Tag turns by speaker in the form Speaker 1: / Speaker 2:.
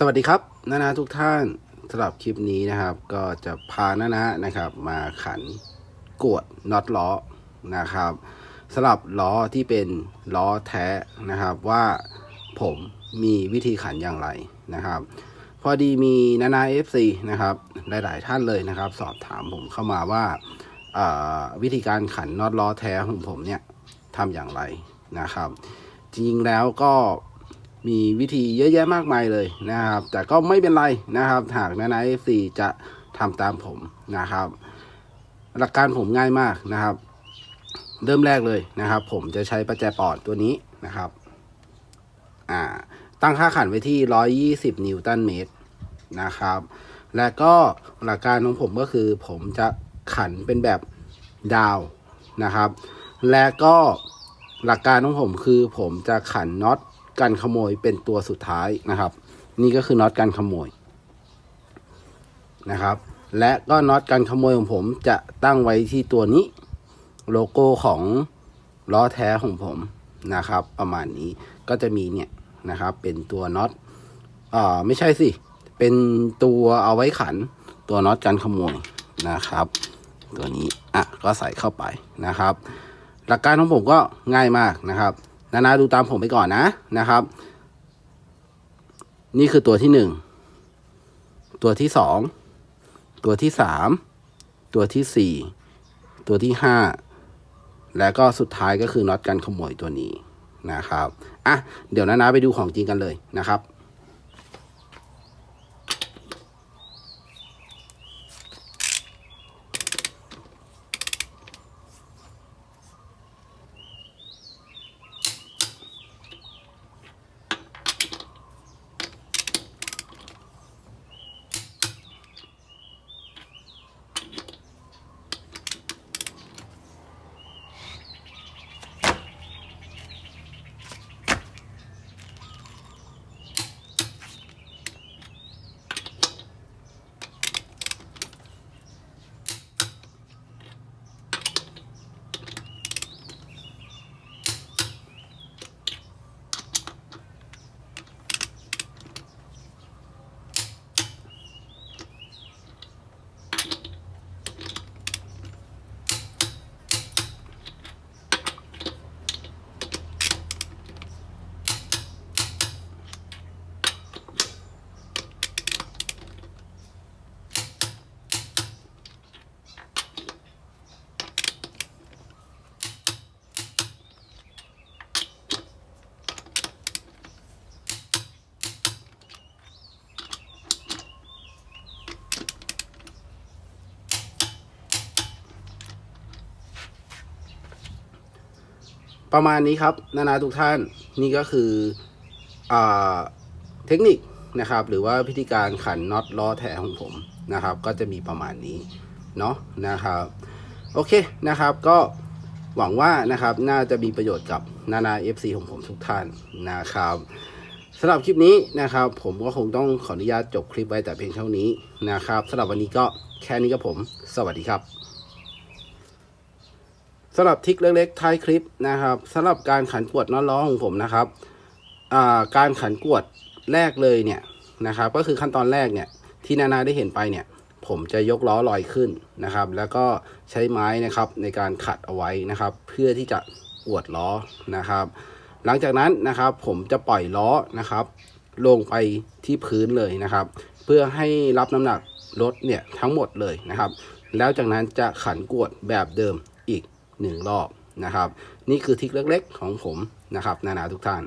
Speaker 1: สวัสดีครับนานาทุกท่านสำหรับคลิปนี้นะครับ ก็จะพานานานะครับ มาขันกวดน็อตล้อนะครับสำหรับล้อที่เป็นล้อแท้นะครับว่าผมมีวิธีขันอย่างไรนะครับ พอดีมีนานา FC นะครับหลายๆท่านเลยนะครับ สอบถามผมเข้ามาว่าวิธีการขันน็อตล้อแท้ของผมเนี่ยทำอย่างไรนะครับ จริงๆแล้วก็ มีวิธีเยอะแยะมากมายเลยนะครับ แต่ก็ไม่เป็นไรนะครับ หากนานา FC จะทำตามผมนะครับ หลักการผมง่ายมากนะครับ เริ่มแรกเลยนะครับ ผมจะใช้ประแจปอดตัวนี้นะครับอ่าตั้งค่าขันไว้ที่ 120 นิวตันเมตรนะครับ และก็หลักการของผมก็คือ ผมจะขันเป็นแบบดาวนะครับ และก็หลักการของผมคือ ผมจะขันน็อต กันขโมยเป็นตัวสุดท้ายนะครับ นี่ก็คือน็อตกันขโมยนะครับ และก็น็อตกันขโมยของผมจะตั้งไว้ที่ตัวนี้โลโก้ของล้อแท้ของผมนะครับ ประมาณนี้ก็จะมีเนี่ยนะครับ เป็นตัวน็อตอ่าไม่ใช่สิ เป็นตัวเอาไว้ขันตัวน็อตกันขโมยนะครับ ตัวนี้อะก็ใส่เข้าไปนะครับ หลักการของผมก็ง่ายมากนะครับ นานาดูตามผมไปก่อนนะนะครับ นี่คือตัวที่หนึ่งตัวที่สองตัวที่สามตัวที่สี่ตัวที่ห้าและก็สุดท้ายก็คือน็อตกันขโมยตัวนี้นะครับ อะ เดี๋ยวนานาไปดูของจริงกันเลยนะครับ ประมาณนี้ครับนานาทุกท่านนี่ก็คืออเทคนิคนะครับ หรือว่าพิธีการขันน็อตล้อแถของผมนะครับ ก็จะมีประมาณนี้เนาะนะครับ โอเคนะครับก็หวังว่านะครับน่าจะมีประโยชน์กับนานา FC ของผมทุกท่านนะครับสำหรับคลิปนี้นะครับ ผมก็คงต้องขออนุญาตจบคลิปไว้แต่เพียงเท่านี้นะครับสำหรับวันนี้ก็แค่นี้ก็ผม สวัสดีครับ สำหรับทิกเล็กๆท้ายคลิปนะครับสำหรับการขันกวดน็อตล้อของผมนะครับการขันกวดแรกเลยเนี่ยนะครับก็คือขั้นตอนแรกเนี่ยที่นานาได้เห็นไปเนี่ยผมจะยกล้อลอยขึ้นนะครับ แล้วก็ใช้ไม้นะครับในการขัดเอาไว้นะครับ เพื่อที่จะกวดล้อนะครับ หลังจากนั้นนะครับผมจะปล่อยล้อนะครับ ลงไปที่พื้นเลยนะครับ เพื่อให้รับน้ำหนักรถเนี่ยทั้งหมดเลยนะครับ แล้วจากนั้นจะขันกวดแบบเดิม อีกหนึ่งรอบนะครับ นี่คือทิกเล็กๆของผมนะครับ นานาทุกท่าน